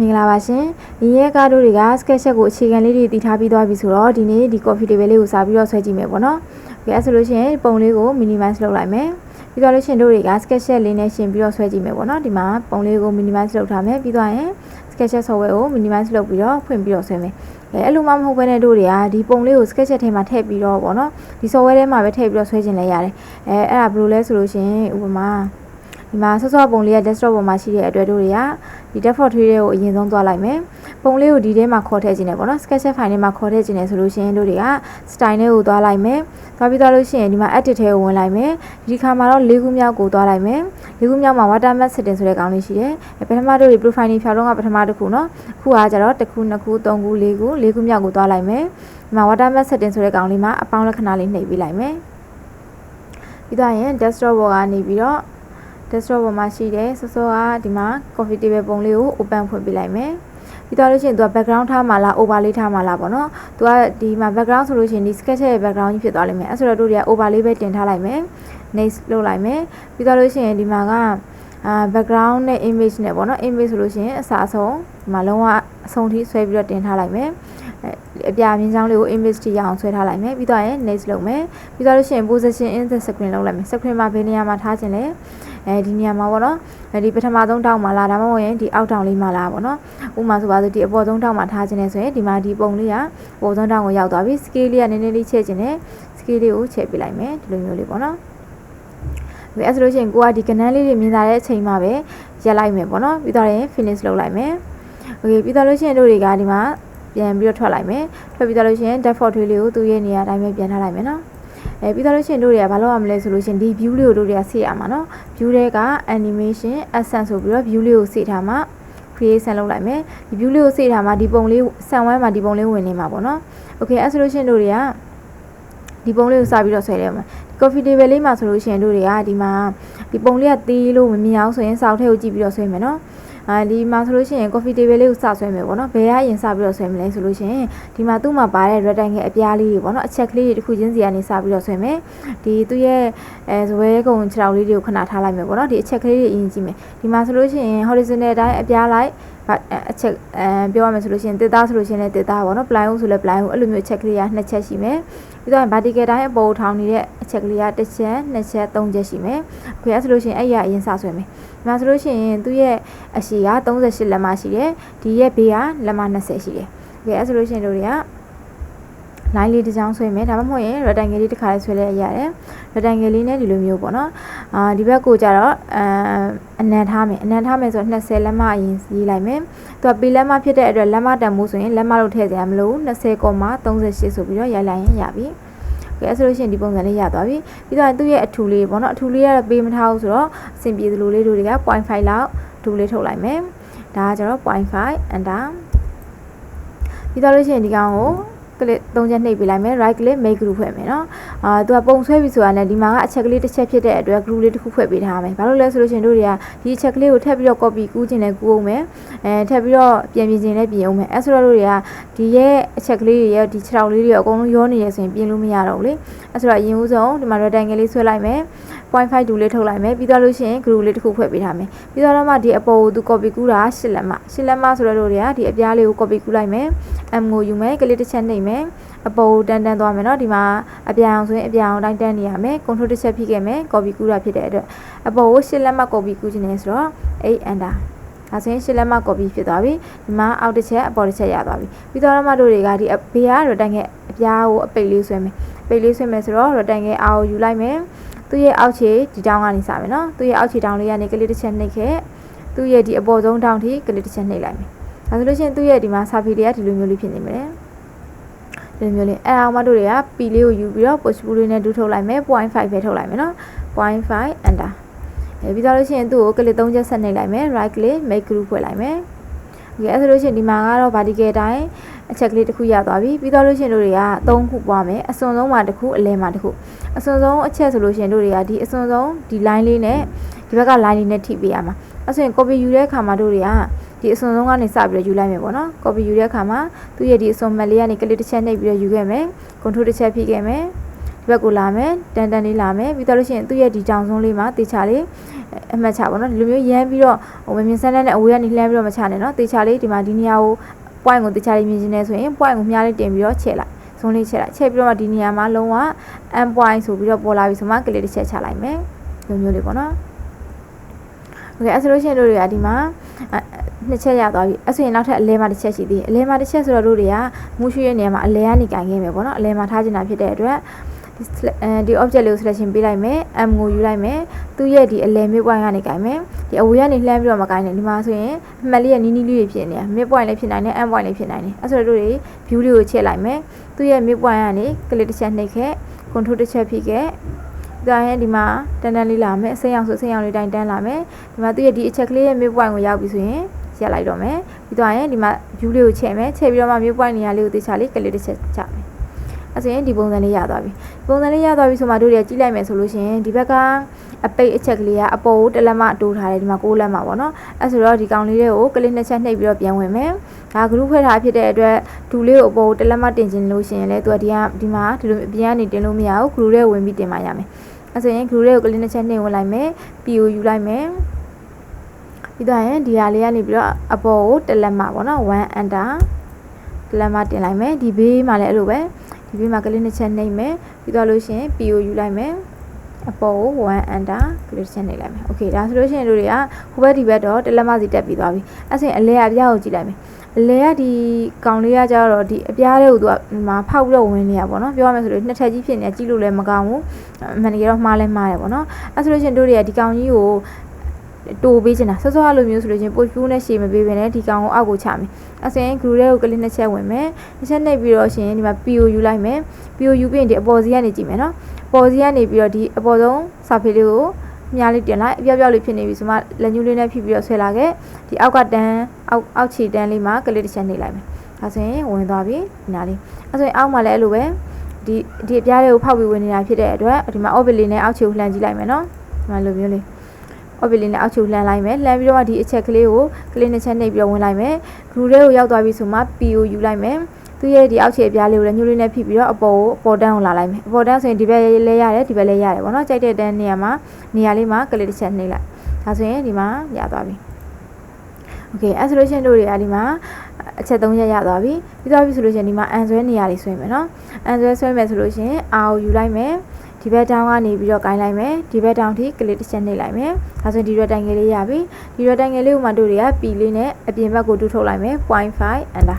မင်္ဂလာပါရှင်ဒီရဲ့ကားတို့တွေက sketch ချက်ကိုအခြေခံလေးတွေတည်ထားပြီးသွားပြီဆိုတော့ဒီနေ့ဒီ coffee table လေးကိုစာပြီးတော့ဆွဲကြည့်မယ်ပေါ့နော်ဒီအဲဆိုလို့ရှိရင်ပုံလေးကို minimize လုပ်လိုက်မယ်ပြီးတော့လို့ရှိရင်တို့တွေက sketch ချက်လေးနဲ့ရှင်ပြီးတော့ဆွဲကြည့်မယ်ပေါ့နော်ဒီမှာပုံလေးကို minimize လုပ်ထားမယ်ပြီးတော့ရင် sketch ချက် software ကို minimize လုပ်ပြီးတော့ဖွင့်ပြီးတော့ဆွဲမယ်အဲအဲ့လိုမှမဟုတ်ဘဲနဲ့တို့တွေကဒီပုံလေးကို sketch ချက်ထဲမှာထည့်ပြီးတော့ပေါ့နော်ဒီ software ထဲမှာပဲထည့်ပြီးတော့ဆွဲခြင်းလည်းရတယ်အဲအဲ့ဒါဘယ်လိုလဲဆိုလို့ရှိရင်ဥပမာ ဒီမှာဆော့ဆော့ပုံလေးက desktop ပေါ်မှာရှိတဲ့အတွက်တို့တွေကဒီ default tree တွေကိုအရင်ဆုံးသွားလိုက်မယ်ပုံလေးကိုဒီထဲမှာခေါ်ထည့်ခြင်းနဲ့ပေါ့နော် sketch file ထဲမှာခေါ်ထည့်ခြင်းနဲ့ဆိုလို့ရှိရင်တို့တွေက style နဲ့ကိုသွားလိုက်မယ်သွားပြီးသွားလို့ရှိရင်ဒီမှာ edit ထဲကိုဝင်လိုက်မယ်ဒီခါမှာတော့၄ခုမြောက်ကိုသွားလိုက်မယ်၄ခုမြောက်မှာ watermark setting ဆိုတဲ့ကောင်လေးရှိတယ်ပထမတို့တွေ profile နေဖြောင်းတော့ကပထမတစ်ခုနော်ခုကကျတော့တစ်ခုနှစ်ခုသုံးခုလေးခုလေးခုမြောက်ကိုသွားလိုက်မယ်ဒီမှာ watermark setting ဆိုတဲ့ကောင်လေးမှာအပေါင်းလက္ခဏာလေးနှိပ်ပေးလိုက်မယ်ပြီးတော့ရင် desktop ပေါ်ကနေပြီးတော့ desktop ပေါ်မှာရှိတဲ့စောစောကဒီမှာ coffee table ပုံလေးကို open ဖွင့်ပေးလိုက်မယ်ပြီးတော့လို့ရှိရင်သူက background ထားမှာလား overlay ထားမှာလားပေါ့နော်သူကဒီမှာ background ဆိုလို့ရှိရင်ဒီ sketch ရဲ့ background ကြီးဖြစ်သွားလိမ့်မယ်အဲဆိုတော့တို့တွေက overlay ပဲတင်ထားလိုက်မယ် next လုပ်လိုက်မယ်ပြီးတော့လို့ရှိရင်ဒီမှာကအာ background နဲ့ image နဲ့ပေါ့နော် image ဆိုလို့ရှိရင်အစားအဆုံးဒီမှာလုံးဝအဆုံးထိဆွဲပြီးတော့တင်ထားလိုက်မယ်အပြာမြင်းချောင်းလေးကို image တိရအောင်ဆွဲထားလိုက်မယ်ပြီးတော့ရင် next လုပ်မယ်ပြီးတော့လို့ရှိရင် position in the screen လုပ်လိုက်မယ် screen မှာဘယ်နေရာမှာထားခြင်းလဲ အဲဒီနေရာမှာပေါ့နော်ဒီပထမဆုံးတောင်းမှာလားဒါမှမဟုတ်ရင်ဒီအောက်တောင်းလေးမှာလားပေါ့နော်ဥမာဆိုပါစို့ဒီအပေါ်ဆုံးတောင်းမှာထားခြင်းနဲ့ဆိုရင်ဒီမှာဒီပုံလေးကအပေါ်ဆုံးတောင်းကိုရောက်သွားပြီ scale လေးကနည်းနည်းလေးချဲ့ခြင်းနဲ့ scale လေးကိုချဲ့ပြလိုက်မယ်ဒီလိုမျိုးလေးပေါ့နော်ဒါအဲဆိုလို့ရှိရင်ကိုကဒီကနန်းလေးတွေမြင်လာတဲ့အချိန်မှာပဲရက်လိုက်မယ်ပေါ့နော်ပြီးတော့ရင် finish လုပ်လိုက်မယ် okay ပြီးတော့လို့ရှိရင်တို့တွေကဒီမှာပြန်ပြီးတော့ထွက်လိုက်မယ်ထွက်ပြီးတော့လို့ရှိရင် default ထွေးလေးကိုသူ့ရဲ့နေရာအတိုင်းပဲပြန်ထားလိုက်မယ်နော် အဲပြီးတော့လို့ရှိရင်တို့တွေကဘာလုပ်ရမလဲဆိုလို့ရှိရင်ဒီ view လေးကိုတို့တွေကဆေးရမှာနော် view တွေက animation essence ဆိုပြီးတော့ view လေးကိုဆေးထားမှာ creation လုပ်လိုက်မယ်ဒီ view လေးကိုဆေးထားမှာဒီပုံလေးဆန်ဝိုင်းမှာဒီပုံလေးဝင်နေမှာပေါ့နော် okay အဲဆိုလို့ရှိရင်တို့တွေကဒီပုံလေးကိုစပြီးတော့ဆွဲရမှာ coffee table လေးမှာဆိုလို့ရှိရင်တို့တွေကဒီမှာဒီပုံလေးကသေးလို့မမြင်အောင်ဆိုရင်စောက်ထဲကိုကြည့်ပြီးတော့ဆွဲမယ်နော်အာ ဒီမှာဆိုလို့ရှိရင် coffee table လေးကိုစဆွဲမယ်ပေါ့နော်ဘယ်ကအရင်စပြီးတော့ဆွဲမလဲဆိုလို့ရှိရင်ဒီမှာသူ့မှာပါတဲ့ rectangle အပြားလေးတွေပေါ့နော်အချက်ကလေးတွေတစ်ခုချင်းစီကနေစပြီးတော့ဆွဲမယ်ဒီသူ့ရဲ့အဲဇွဲကုံခြေထောက်လေးတွေကိုခဏထားလိုက်မယ်ပေါ့နော်ဒီအချက်ကလေးတွေအရင်ကြည့်မယ်ဒီမှာဆိုလို့ရှိရင် horizontal အတိုင်းအပြားလိုက်အချက်အဲပြောရမယ်ဆိုလို့ရှိရင်တစ်သားဆိုလို့ရှိရင်လည်းတစ်သားပေါ့နော် plywood ဆိုလည်း plywood အဲ့လိုမျိုးအချက်ကလေးကနှစ်ချက်ရှိမယ်ပြီးတော့ vertical တိုင်းအပေါ်ထောင်နေတဲ့အချက်ကလေးကတစ်ချက်နှစ်ချက်သုံးချက်ရှိမယ်ခွေရဆိုလို့ရှိရင်အဲ့ရအရင်စဆွဲမယ် ဒီမှာဆိုလို့ရှိရင်သူ့ရဲ့အရှိက38လက်မရှိတယ်ဒီရဲ့ဘေးကလက်မ20ရှိတယ်ခွေရဆိုလို့ရှိရင်တို့တွေက line လေးတစ်ချောင်းဆွဲမယ်ဒါမှမဟုတ်ရင် rectangle လေးတစ်ခါလေးဆွဲလဲရတယ် rectangle လေးနဲ့ဒီလိုမျိုးပေါ့နော်အာဒီဘက်ကိုကြတော့အအနံထားမယ်အနံထားမယ်ဆိုတော့20လက်မအရင်ရေးလိုက်မယ်သူကပေလက်မဖြစ်တဲ့အတွက်လက်မတန်မှုဆိုရင်လက်မလို့ထည့်စရာမလို20.38ဆိုပြီးတော့ရိုက်လိုက်ရင်ရပြီ ကဲဆိုလို့ရှိရင်ဒီပုံစံလေးရသွားပြီပြီးတော့သူ့ရဲ့အထူလေးပေါ့နော်အထူလေးကတော့ပေးမထားဘူးဆိုတော့အဆင်ပြေသလိုလေးတို့တွေက0.5လောက်အထူလေးထုတ်လိုက်မယ်ဒါကကျတော့0.5 enter ပြီးတော့လို့ရှိရင်ဒီကောင်ကို click သုံးချက်နှိပ်ပေးလိုက်မယ် right click make group ဖွဲ့မယ်နော်အာသူကပုံဆွဲပြီဆိုတာနဲ့ဒီမှာကအချက်ကလေးတစ်ချက်ဖြစ်တဲ့အတွက် group လေးတစ်ခုဖွဲ့ပေးထားမယ်ဘာလို့လဲဆိုလို့ရှင်တို့တွေကဒီအချက်ကလေးကိုထပ်ပြီးတော့ copy ကူးခြင်းနဲ့ကူးအောင်မယ်အဲထပ်ပြီးတော့ပြင်ပြင်ခြင်းနဲ့ပြင်အောင်မယ်အဲဆိုတော့တို့တွေကဒီရဲ့အချက်ကလေးတွေရဲ့ဒီ6တောင်လေးတွေအကုန်လုံးရောနေရဆိုရင်ပြင်လို့မရတော့ဘူးလေအဲဆိုတော့အရင်ဦးဆုံးဒီမှာ rectangle လေးဆွဲလိုက်မယ် 0.5ဒူလေးထုတ်လိုက်မယ်ပြီးတော့လို့ရှိရင် group လေးတစ်ခုဖွဲ့ပေးထားမယ်ပြီးတော့မှဒီအပေါ်ကိုသူ copy ကူးတာ10လက်မ10လက်မဆိုတော့တို့တွေကဒီအပြားလေးကို copy ကူးလိုက်မယ် M ကိုယူမယ်ကလေးတစ်ချက်နှိပ်မယ်အပေါ်တန်းတန်းသွားမယ်เนาะဒီမှာအပြောင်ဆိုရင်အပြောင်တိုင်းတန်းနေရမယ် control တစ်ချက်ဖြည့်ခဲ့မယ် copy ကူးတာဖြစ်တဲ့အတွက်အပေါ်ကိုရှစ်လက်မှတ် copy ကူးခြင်းနဲ့ဆိုတော့ 8 enter ဒါဆိုရင်ရှစ်လက်မှတ် copy ဖြစ်သွားပြီဒီမှာအောက်တစ်ချက်အပေါ်တစ်ချက်ရသွားပြီပြီးတော့မှတို့တွေကဒီဘေးက rectangle အပြားကိုအပိတ်လေးဆွဲမယ်ပိတ်လေးဆွဲမယ်ဆိုတော့ rectangle အောက်ကိုယူလိုက်မယ် သူ့ရဲ့အောက်ခြေဒီတောင်းကနေစမယ်နော်သူ့ရဲ့အောက်ခြေတောင်းလေးကနေကလေးတစ်ချက်နှိပ်ခဲ့သူ့ရဲ့ဒီအပေါ်ဆုံးတောင်းထိကလေးတစ်ချက်နှိပ်လိုက်မယ်ဒါဆိုလို့ရှိရင်သူ့ရဲ့ဒီမှာစာဖီတွေကဒီလိုမျိုးလေးဖြစ်နေမယ်ဒီလိုမျိုးလေးအဲ့အောင်မတို့တွေက P လေးကိုယူပြီးတော့ push pull လေးနဲ့ဒူးထုတ်လိုက်မယ်0.5ပဲထုတ်လိုက်မယ်နော်0.5 enter အဲပြီးတော့လို့ရှိရင်သူ့ကိုကလစ်၃ချက်ဆက်နှိပ်လိုက်မယ် right click make group ဖွဲ့လိုက်မယ် okay အဲ့ဆိုလို့ရှိရင်ဒီမှာကတော့ vertical အတိုင်း အချက်ကလေးတစ်ခုရသွားပြီပြီးတော့လို့ရှိရင်တို့တွေက3ခုပွားမယ်အစွန်ဆုံးမှာတစ်ခုအလဲမှာတစ်ခုအစွန်ဆုံးအချက်ဆိုလို့ရှိရင်တို့တွေကဒီအစွန်ဆုံးဒီ line လေးနဲ့ဒီဘက်က line လေးနဲ့ထိပေးရမှာအဲ့ဆိုရင် copy ယူတဲ့အခါမှာတို့တွေကဒီအစွန်ဆုံးကနေစပြီးတော့ယူလိုက်မယ်ပေါ့နော် copy ယူတဲ့အခါမှာသူ့ရဲ့ဒီအစွန်မက်လေးကနေကလစ်တစ်ချက်နှိပ်ပြီးတော့ယူခဲ့မယ် control တစ်ချက်ဖြည့်ခဲ့မယ်ဒီဘက်ကိုလာမယ်တန်တန်လေးလာမယ်ပြီးတော့လို့ရှိရင်သူ့ရဲ့ဒီကြောင်စုံးလေးမှာတေချာလေးအမှတ်ချပါတော့ဒီလိုမျိုးရမ်းပြီးတော့ဟိုမမြင်ဆန်းတဲ့နဲ့အဝေးကနေလှမ်းပြီးတော့မချနဲ့နော်တေချာလေးဒီမှာဒီနေရာကို point ကိုတေချာလေးမြင်နေဆိုရင် point ကိုမြားလေးတင်ပြီးတော့ချက်လိုက်ဇုံးလေးချက်လိုက်ချက်ပြီးတော့မှဒီနေရာမှာလုံးဝ m point ဆိုပြီးတော့ပေါ်လာပြီဆိုမှကလေးတစ်ချက်ချလိုက်မယ်ဒီလိုမျိုးလေးပေါ့နော်โอเคအဲ့ဆိုလို့ရှိရင်တို့တွေကဒီမှာနှစ်ချက်ရသွားပြီအဲ့ဆိုရင်နောက်ထပ်အလဲမှာတစ်ချက်ရှိသေးတယ်အလဲမှာတစ်ချက်ဆိုတော့တို့တွေကမူရှိရဲ့နေရာမှာအလဲကနေကင်ခဲ့မယ်ပေါ့နော်အလဲမှာထားချင်တာဖြစ်တဲ့အတွက် ဒီဒီ object လေးကို selection ပေးလိုက်မယ် m ကိုယူလိုက်မယ်သူ့ရဲ့ဒီအလဲ mid point ကနေကင်မယ်ဒီအဝေးကနေလှမ်းပြီးတော့မကင်နဲ့ဒီမှာဆိုရင်အမှတ်လေးရဲ့နီးနီးလေးတွေဖြစ်နေတာ mid point လည်းဖြစ်နိုင်တယ် m point လည်းဖြစ်နိုင်တယ်အဲ့ဆိုတော့တို့တွေ view လေးကိုချက်လိုက်မယ်သူ့ရဲ့ mid point ကနေကလစ်တစ်ချက်နှိပ်ခဲ့ control တစ်ချက်ဖိခဲ့ဒါရင်ဒီမှာတန်းတန်းလေးလာမယ်အစိမ်းအောင်ဆိုအစိမ်းအောင်လေးတိုင်းတန်းလာမယ်ဒီမှာသူ့ရဲ့ဒီအချက်ကလေးရဲ့ mid point ကိုရောက်ပြီဆိုရင်ရက်လိုက်တော့မယ်ပြီးတော့ရင်ဒီမှာ view လေးကိုချက်မယ်ချက်ပြီးတော့မှ mid point နေရာလေးကိုတေချာလေးကလစ်တစ်ချက်ချမယ် အဲဆိုရင်ဒီပုံစံလေးရသွားပြီပုံစံလေးရသွားပြီဆိုမှတို့တွေကကြည့်လိုက်မယ်ဆိုလို့ရှိရင်ဒီဘက်ကအပိတ်အချက်ကလေးကအပေါ်ကိုတစ်လက်မတိုးထားတယ်ဒီမှာကိုးလက်မပေါ့နော်အဲဆိုတော့ဒီကောင်လေးတွေကိုကလစ်နှစ်ချက်နှိပ်ပြီးတော့ပြန်ဝင်မယ်ဒါ group ဖွဲ့ထားဖြစ်တဲ့အတွက်ဒူလေးကိုအပေါ်ကိုတစ်လက်မတင်ခြင်းလို့ရှိရင်လည်းသူကဒီကဒီမှာဒီလိုအပြင်ကနေတင်လို့မရဘူး group လေးဝင်ပြီးတင်မှရမယ်အဲဆိုရင် group လေးကိုကလစ်နှစ်ချက်နှိပ်ဝင်လိုက်မယ် PO ယူလိုက်မယ်ပြီးတော့ရင်ဒီဟာလေးကနေပြီးတော့အပေါ်ကိုတစ်လက်မပေါ့နော်1 enter တစ်လက်မတင်လိုက်မယ်ဒီဘေးမှာလည်းအဲ့လိုပဲ ဒီဘေးမှာကလစ်နှစ်ချက်နှိပ်မယ်ပြီးတော့လို့ရှိရင် PO ယူလိုက်မယ်အပေါ်ကို1 enter click ချက်နေလိုက်မယ်။ Okay ဒါဆိုလို့ရှိရင်တို့တွေကဟိုဘက်ဒီဘက်တော့တလက်မစီတက်ပြီးသွားပြီ။အဲ့ဆိုရင်အလဲအပြားကိုကြည့်လိုက်မယ်။အလဲကဒီကောင်လေးကကြတော့ဒီအပြားလေးကိုသူကမှာဖောက်ပြီးတော့ဝင်နေရပါတော့။ပြောရမယ်ဆိုလို့နှစ်ထပ်ကြီးဖြစ်နေကြည့်လို့လည်းမကောင်းဘူး။အမှန်တကယ်တော့မှားလဲမှားတယ်ပေါ့နော်။အဲ့ဆိုလို့ရှိရင်တို့တွေကဒီကောင်ကြီးကို တိုးပေးချင်တာဆော့ဆော့လိုမျိုးဆိုလို့ချင်းပို့ပြူးနဲ့ရှေ့မပေးဘဲနဲ့ဒီကောင်ကိုအောက်ကိုချမယ်အစရင် glue တွေကိုကလစ်နှစ်ချက်ဝင်မယ်တစ်ချက်နှိပ်ပြီးတော့ရှင်ဒီမှာ PO ယူလိုက်မယ် PO ယူပြီးရင်ဒီအပေါ်စီကနေကြည့်မယ်နော်အပေါ်စီကနေပြီးတော့ဒီအပေါ်ဆုံးစာဖေးလေးကိုမြားလေးတင်လိုက်အပြောက်ပြောက်လေးဖြစ်နေပြီဆိုမှလက်ညှိုးလေးနဲ့ဖြည့်ပြီးတော့ဆွဲလာခဲ့ဒီအောက်ကတန်းအောက်အောက်ခြေတန်းလေးမှာကလစ်တစ်ချက်နှိပ်လိုက်မယ်ဒါဆိုရင်ဝင်သွားပြီနားလေးအဲဆိုရင်အောက်မှာလည်းအဲ့လိုပဲဒီဒီအပြားလေးကိုဖောက်ပြီးဝင်နေတာဖြစ်တဲ့အတွက်ဒီမှာ orbit လေးနဲ့အောက်ခြေကိုလှမ်းကြည့်လိုက်မယ်နော်ဒီမှာလိုမျိုးလေး orbit လေးနဲ့အောက်ခြေလှမ်းလိုက်မယ်လှမ်းပြီးတော့မှဒီအချက်ကလေးကိုကလေးနဲ့ချက်နှိပ်ပြီးတော့ဝင်လိုက်မယ် glue လေးကိုရောက်သွားပြီဆိုမှ PO ယူလိုက်မယ်သူရဲ့ဒီအောက်ခြေအပြားလေးကိုလည်းညှိုးလေးနဲ့ဖိပြီးတော့အပေါ်ကိုအပေါ်တန်းကိုလာလိုက်မယ်အပေါ်တန်းဆိုရင်ဒီဘက်လဲရတယ်ဒီဘက်လဲရတယ်ပေါ့နော်ကြိုက်တဲ့တန်းနေရာမှာနေရာလေးမှာကလေးတစ်ချက်နှိပ်လိုက်ဒါဆိုရင်ဒီမှာရသွားပြီโอเคအဲဆိုလို့ရှိရင်တို့တွေကဒီမှာအချက်၃ရက်ရသွားပြီပြီးသွားပြီဆိုလို့ရှိရင်ဒီမှာအန်ဆွဲနေရာလေးဆွဲမယ်နော်အန်ဆွဲဆွဲမယ်ဆိုလို့ရှိရင်အာကိုယူလိုက်မယ် ဒီဘက်တောင်းကနေပြီးတော့ကိုင်းလိုက်မယ်ဒီဘက်တောင်းထိကလစ်တစ်ချက်နှိပ်လိုက်မယ်ဒါဆိုရင်ဒီရက်တိုင်ငယ်လေးရပြီဒီရက်တိုင်ငယ်လေးကိုမှတို့တွေကပီလေးနဲ့အပြင်ဘက်ကိုတူးထုတ်လိုက်မယ်0.5 enter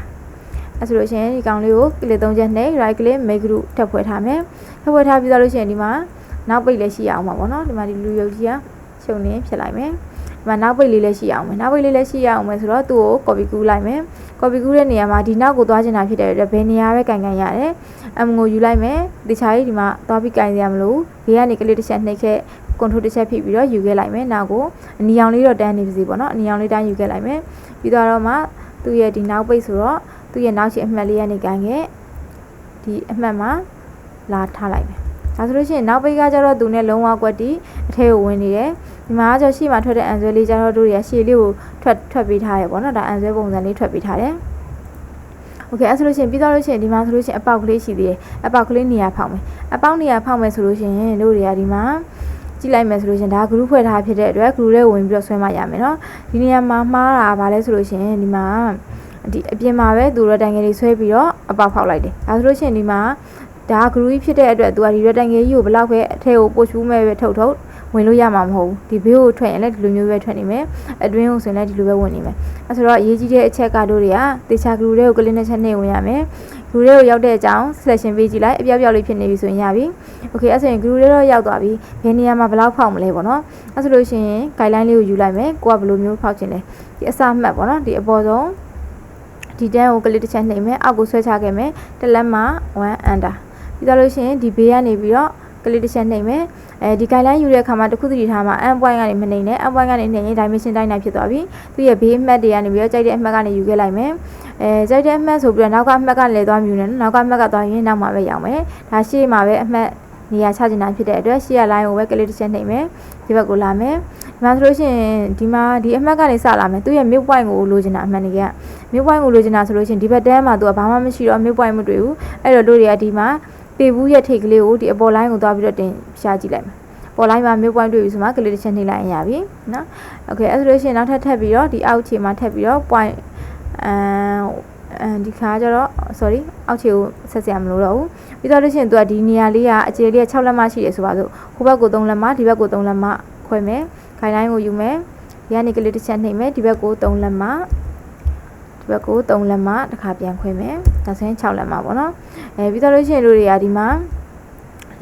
အဲဆိုလို့ရှိရင်ဒီကောင်လေးကိုကလစ်၃ချက်နှိပ် right click make group ထပ်ဖွဲ့ထားမယ်ထပ်ဖွဲ့ထားပြီးတော့လို့ရှိရင်ဒီမှာနောက်ပိတ်လည်းရှိရအောင်ပါဗောနော်ဒီမှာဒီလူရုပ်ကြီးကရှုံနေဖြစ်လိုက်မယ်ဒီမှာနောက်ပိတ်လေးလည်းရှိအောင်မယ်နောက်ပိတ်လေးလည်းရှိရအောင်မယ်ဆိုတော့သူ့ကို copy ကူးလိုက်မယ် copy ကူးတဲ့နေရာမှာဒီနောက်ကိုသွားချင်တာဖြစ်တဲ့အတွက်ဘယ်နေရာပဲကန်ကန်ရတယ် M ကိုယူလိုက်မယ်တခြားကြီးဒီမှာသွားပြီးကန်ရမလို့ဘေးကနေကလေးတစ်ချက်နှိပ်ခဲ့ control တစ်ချက်ဖိပြီးတော့ယူခဲ့လိုက်မယ်နောက်ကိုအနီအောင်လေးတော့တန်းနေပါစေပေါ့နော်အနီအောင်လေးတန်းယူခဲ့လိုက်မယ်ပြီးတော့မှသူ့ရဲ့ဒီနောက်ပိတ်ဆိုတော့သူ့ရဲ့နောက်ချင်အမှတ်လေးကနေကန်ခဲ့ဒီအမှတ်မှာလာထားလိုက်မယ်ဒါဆိုလို့ရှိရင်နောက်ပိတ်ကကျတော့သူနဲ့လုံးဝကွက်တီအထဲကိုဝင်နေတယ် ဒီမှာကျတော့ရှေ့မှာထွက်တဲ့အန်ဆွဲလေးကျတော့တို့တွေကရှေ့လေးကိုထွက်ထွက်ပေးထားရပေါ့နော်ဒါအန်ဆွဲပုံစံလေးထွက်ပေးထားတယ်โอเคအဲ့ဆိုလို့ရှိရင်ပြီးတော့လို့ရှိရင်ဒီမှာဆိုလို့ရှိရင်အပေါက်ကလေးရှိသေးတယ်အပေါက်ကလေးနေရာဖောက်မယ်အပေါက်နေရာဖောက်မယ်ဆိုလို့ရှိရင်တို့တွေကဒီမှာကြည့်လိုက်မယ်ဆိုလို့ရှင်ဒါ group ဖွဲ့ထားဖြစ်တဲ့အတွက် group လေးဝင်ပြီးတော့ဆွဲမှရမယ်เนาะဒီနေရာမှာမှားတာဗာလဲဆိုလို့ရှင်ဒီမှာဒီအပြင်မှာပဲသူတို့တိုင်ငယ်လေးဆွဲပြီးတော့အပေါက်ဖောက်လိုက်တယ်ဒါဆိုလို့ရှင်ဒီမှာဒါ group ဖြစ်တဲ့အတွက်သူကဒီရတိုင်ငယ်ကြီးကိုဘလောက်ပဲအထဲကိုပို့ချူးမဲ့ပဲထုတ်ထုတ် ဝင်လို့ရမှာမဟုတ်ဘူးဒီဘေးကိုထွက်ရင်လည်းဒီလိုမျိုးပဲထွက်နေမယ်အတွင်းကိုဆိုရင်လည်းဒီလိုပဲဝင်နေမယ်အဲဆိုတော့အရေးကြီးတဲ့အချက်ကတို့တွေကတေချာ glue တွေကို click နဲ့ချက်နဲ့ဝင်ရမယ် glue တွေကိုရောက်တဲ့အကြောင်း selection ပေးကြည့်လိုက်အပြောက်ပြောက်လေးဖြစ်နေပြီဆိုရင်ရပြီ okay အဲဆိုရင် glue တွေတော့ရောက်သွားပြီဘယ်နေရာမှာဘလောက်ဖောက်မလဲပေါ့နော်အဲဆိုလို့ရှိရင် guideline လေးကိုယူလိုက်မယ်ကိုကဘယ်လိုမျိုးဖောက်ချင်လဲဒီအစမှတ်ပေါ့နော်ဒီအပေါ်ဆုံးဒီတန်းကိုကလစ်တစ်ချက်နှိပ်မယ်အောက်ကိုဆွဲချခဲ့မယ်တလက်မှာ1 under ပြီးတော့လို့ရှိရင်ဒီဘေးကနေပြီးတော့ ကလစ်တစ်ချက်နှိပ်မယ်အဲဒီ guideline ယူတဲ့အခါမှာတစ်ခုတည်းထားမှာ end point ကနေမနှိပ်နဲ့ end point ကနေနှိပ်ရင် dimension တိုင်းနိုင်ဖြစ်သွားပြီသူရဲ့ဘေးအမှတ်တွေကနေပြီးတော့ကြိုက်တဲ့အမှတ်ကနေယူခဲ့လိုက်မယ်အဲကြိုက်တဲ့အမှတ်ဆိုပြီးတော့နောက်ကအမှတ်ကလည်းသွားမြူနေနော်နောက်ကအမှတ်ကသွားရင်နောက်မှာပဲရောက်မယ်ဒါရှေ့မှာပဲအမှတ်နေရာချချင်တာဖြစ်တဲ့အတွက်ရှေ့ရ line ကိုပဲကလစ်တစ်ချက်နှိပ်မယ်ဒီဘက်ကိုလာမယ်ဒီမှာဆိုလို့ရှိရင်ဒီမှာဒီအမှတ်ကနေစလာမယ်သူရဲ့ mid point ကိုလိုချင်တာအမှန်တကယ် mid point ကိုလိုချင်တာဆိုလို့ရှိရင်ဒီဘက်တန်းမှာသူကဘာမှမရှိတော့ mid point မတွေ့ဘူးအဲ့တော့တို့တွေကဒီမှာ ပေဘူးရဲ့ထိတ်ကလေးကိုဒီအပေါ် line ကိုသွားပြီးတော့တင်ရှာကြည့်လိုက်မယ်။ပေါ်လိုက်မှာ mid point တွေ့ပြီဆိုမှ click တစ်ချက်နှိပ်လိုက်ရင်ရပြီနော် okay အဲ့ဆိုလို့ရှိရင်နောက်ထပ်ထပ်ပြီးတော့ဒီအောက်ခြေမှာထပ်ပြီးတော့ point အမ်အဲဒီခါကျတော့ sorry အောက်ခြေကိုဆက်စရာမလိုတော့ဘူးပြီးတော့လို့ရှိရင်သူကဒီနေရာလေးကအကျေလေးက6လက်မရှိတယ်ဆိုပါစို့ဟိုဘက်ကို3လက်မဒီဘက်ကို3လက်မခွဲမယ်ခိုင်တိုင်းကိုယူမယ်ဒီကနေကလေးတစ်ချက်နှိပ်မယ်ဒီဘက်ကို3လက်မ ဒီဘက်ကို3လက်မတစ်ခါပြန်ခွဲမယ်ဒါဆိုရင်6လက်မပေါ့နော်အဲပြီးတော့လို့ရှိရင်တို့တွေကဒီမှာ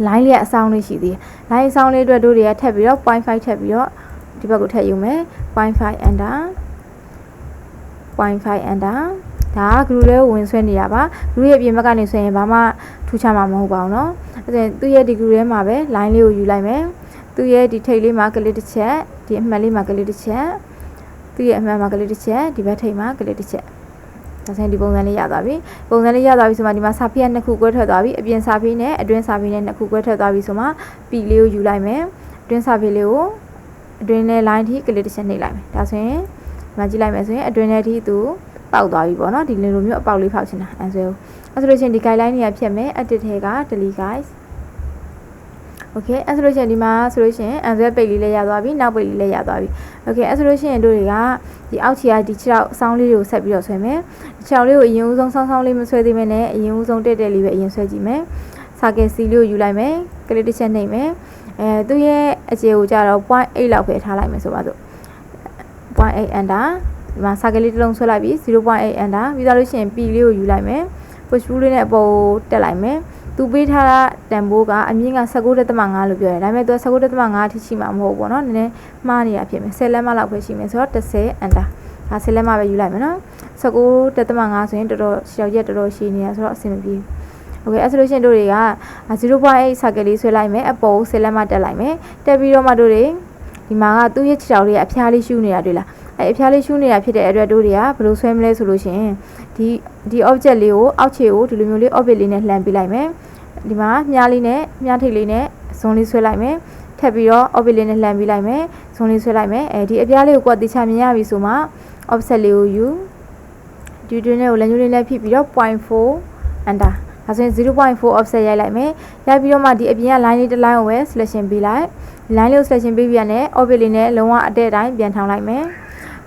line လေးအဆောင်လေးရှိသေးတယ် line အဆောင်လေးအတွက်တို့တွေကထပ်ပြီးတော့ 0.5ထပ်ပြီးတော့ဒီဘက်ကိုထပ်ယူမယ်0.5 enter 0.5 enter ဒါက group လေးကိုဝင်ဆွဲနေတာပါ group ရဲ့ပြင်ဘက်ကနေဆွဲရင်ဘာမှထူးခြားမှာမဟုတ်ပါဘူးเนาะအဲဒါသူ့ရဲ့ဒီ group ထဲမှာပဲ line လေးကိုယူလိုက်မယ်သူ့ရဲ့ဒီထိတ်လေးမှာကလေးတစ်ချက်ဒီအမှတ်လေးမှာကလေးတစ်ချက်သူ့ရဲ့အမှတ်မှာကလေးတစ်ချက်ဒီဘက်ထိတ်မှာကလေးတစ်ချက် ဒါဆိုရင်ဒီပုံစံလေးရသွားပြီပုံစံလေးရသွားပြီဆိုမှဒီမှာစာဖေးကနှစ်ခုကွဲထွက်သွားပြီအပြင်စာဖေးနဲ့အတွင်းစာဖေးနဲ့နှစ်ခုကွဲထွက်သွားပြီဆိုမှပီလေးကိုယူလိုက်မယ်အတွင်းစာဖေးလေးကိုအတွင်းနဲ့ line ထိကလေးတစ်ချက်နှိပ်လိုက်မယ်ဒါဆိုရင်ဒီမှာကြည့်လိုက်မယ်ဆိုရင်အတွင်းနဲ့ထိသူပေါက်သွားပြီပေါ့နော်ဒီလိုမျိုးအပေါက်လေးဖောက်ချင်တာအဲဆိုအဲဆိုလို့ရှိရင်ဒီ guideline တွေကဖြတ်မယ် edit ထဲက delete guys okay အဲဆိုလို့ရှိရင်ဒီမှာဆိုလို့ရှိရင် answer page လေးလည်းရသွားပြီနောက် page လေးလည်းရသွားပြီ okay အဲဆိုလို့ရှိရင်တို့တွေကဒီအောက်ခြေကဒီခြေထောက်ဆောင်းလေးတွေကိုဆက်ပြီးတော့ဆွဲမယ်ခြေထောက်လေးကိုအရင်ဦးဆုံးဆောင်းဆောင်းလေးမဆွဲသေးမနဲ့အရင်ဦးဆုံးတက်တက်လေးပဲအရင်ဆွဲကြည့်မယ်စာကယ်စီလေးကိုယူလိုက်မယ်ကလေးတစ်ချက်နှိပ်မယ်အဲသူ့ရဲ့အခြေကိုကြတော့0.8လောက်ပဲထားလိုက်မယ်ဆိုပါစို့0.8 enter ဒီမှာစာကလေးတစ်လုံးဆွဲလိုက်ပြီး0.8 enter ပြီးသွားလို့ရှိရင် P လေးကိုယူလိုက်မယ် push pull လေးနဲ့အပေါ်တက်လိုက်မယ် သူပေးထားတာတန်ဖိုးကအမြင့်က19.5လို့ပြောတယ်ဒါပေမဲ့သူက19.5အထိရှိမှာမဟုတ်ဘူးပေါ့နော်နည်းနည်းမှားနေတာဖြစ်မယ်10လက်မလောက်ပဲရှိမယ်ဆိုတော့30 enter ဒါ10လက်မပဲယူလိုက်မယ်နော်19.5ဆိုရင်တော်တော်ရှောက်ရက်တော်တော်ရှိနေတာဆိုတော့အဆင်မပြေဘူးโอเคအဲ့ဆိုလို့ရှိရင်တို့တွေက0.8 circle လေးဆွဲလိုက်မယ်အပေါ်10လက်မတက်လိုက်မယ်တက်ပြီးတော့မှတို့တွေဒီမှာကသူ့ရဲ့ခြေထောက်လေးကအဖျားလေးရှူနေတာတွေ့လားအဲအဖျားလေးရှူနေတာဖြစ်တဲ့အတွက်တို့တွေကဘယ်လိုဆွဲမလဲဆိုလို့ရှိရင် ဒီဒီ object လေးကိုအောက်ခြေကိုဒီလိုမျိုးလေး object လေးနဲ့လှန်ပေးလိုက်မယ်ဒီမှာမြားလေးနဲ့မြားထိပ်လေးနဲ့ဇွန်လေးဆွဲလိုက်မယ်ထပ်ပြီးတော့ object လေးနဲ့လှန်ပေးလိုက်မယ်ဇွန်လေးဆွဲလိုက်မယ်အဲဒီအပြားလေးကိုကိုယ်တေချာမြင်ရပြီဆိုမှ offset လေးကိုယူဒီတွင်းလေးကိုလက်ညှိုးလေးနဲ့ဖိပြီးတော့0.4 under ဒါဆိုရင်0.4 offset ရိုက်လိုက်မယ်ရိုက်ပြီးတော့မှဒီအပြင်က line လေးတစ် line ကိုပဲ selection ပေးလိုက် line လေးကို selection ပေးပြီးရတဲ့ orbit လေးနဲ့လုံးဝအတဲ့အတိုင်းပြန်ထောင်လိုက်မယ်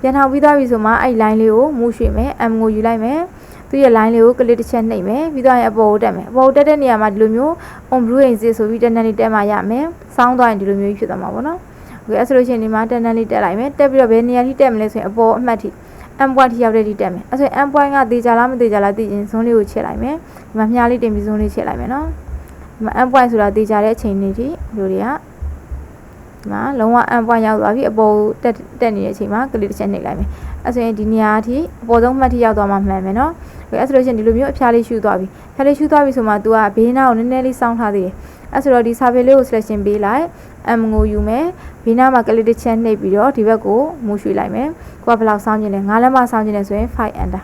ပြန်ထောင်ပြီးသွားပြီဆိုမှအဲ့ line လေးကိုမူရွှေ့မယ် M ကိုယူလိုက်မယ်သူ့ရဲ့ line လေးကိုကလစ်တစ်ချက်နှိပ်မယ်ပြီးတော့ရင်အပေါ်ကိုတက်မယ်အပေါ်ကိုတက်တဲ့နေရာမှာဒီလိုမျိုး on blue inch ဆိုပြီးတန်တန်လေးတက်မှရမယ်စောင်းသွားရင်ဒီလိုမျိုးဖြစ်သွားမှာပေါ့နော်ဟုတ်ကဲ့အဲ့ဆိုလို့ရှိရင်ဒီမှာတန်တန်လေးတက်လိုက်မယ်တက်ပြီးတော့ဘယ်နေရာထိတက်မလဲဆိုရင်အပေါ်အမှတ်ထိ M point ထိရောက်တဲ့ထိတက်မယ်အဲ့ဆိုရင် M point ကတေချာလားမတေချာလားသိရင်ဇွန်းလေးကိုချက်လိုက်မယ်ဒီမှာမြားလေးတင်ပြီးဇွန်းလေးချက်လိုက်မယ်နော်ဒီမှာ M point ဆိုတာတေချာတဲ့အချိန်လေးထိလူတွေက ဒီမှာလုံးဝ M point ရောက်သွားပြီအပေါ်တက်တက်နေတဲ့အချိန်မှာကလစ်တစ်ချက်နှိပ်လိုက်မယ်အဲ့ဆိုရင်ဒီနေရာအထိအပေါ်ဆုံးမှတ်ထိရောက်သွားမှမှန်မယ်နော်အဲ့ဆိုလို့ရှိရင်ဒီလိုမျိုးအဖျားလေးရှူသွားပြီဖျားလေးရှူသွားပြီဆိုမှ तू ကဘေးနားကိုနည်းနည်းလေးစောင်းထားသေးတယ်အဲ့ဆိုတော့ဒီ survey လေးကို selection ပေးလိုက် M ကိုယူမယ်ဘေးနားမှာကလစ်တစ်ချက်နှိပ်ပြီးတော့ဒီဘက်ကိုမူရွှေ့လိုက်မယ်ကိုကဘယ်လောက်စောင်းကျင်လဲ9လက်မစောင်းကျင်လဲဆိုရင်5 under